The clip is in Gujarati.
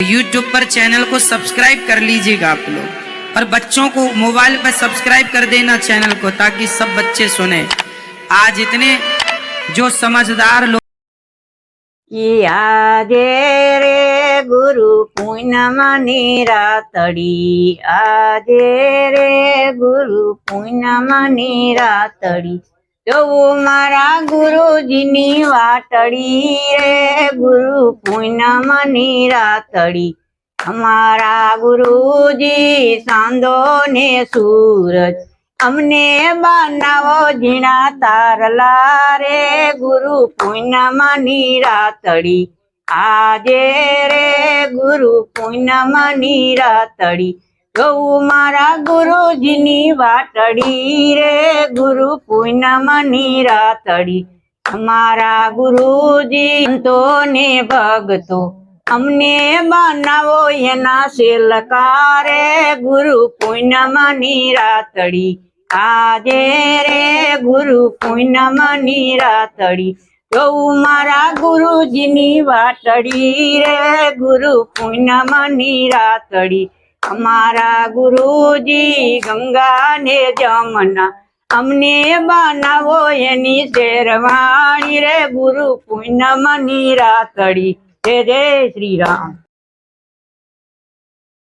यूट्यूब पर चैनल को सब्सक्राइब कर लीजिएगा आप लोग। और बच्चों को मोबाइल पर सब्सक्राइब कर देना चैनल को, ताकि सब बच्चे सुने। आज इतने जो समझदार लोग किया दे रे गुरु पूनमने तड़ी आ दे रे गुरु पूनमनेरा तड़ी જોવું મારા ગુરુજીની વાટડી રે. ગુરુ પૂનમની રાતડી અમારા ગુરુજી સાંદો ને સૂરજ. અમને બનાવો ઝીણા તારલા રે. ગુરુ પૂનમની રાતડી આજે રે ગુરુ પૂનમની રાતડી ગૌ મારા ગુરુજીની વાતડી રે, ગુરુ પૂનમની રાતડી. અમારા ગુરુજી તો ને ભગતો, અમને બનાવો એના શેલકારે, ગુરુ પૂનમની રાતડી. આજે રે, ગુરુ પૂનમની રાતડી. ગૌ મારા ગુરુજીની વાતડી રે, ગુરુ પૂનમની રાતડી. અમારા ગુરુજી ગંગા ને જમના. અમને બનાવો એની શેરવાણી રે ગુરુ પૂનમની રાતડી. જય જય શ્રી રામ.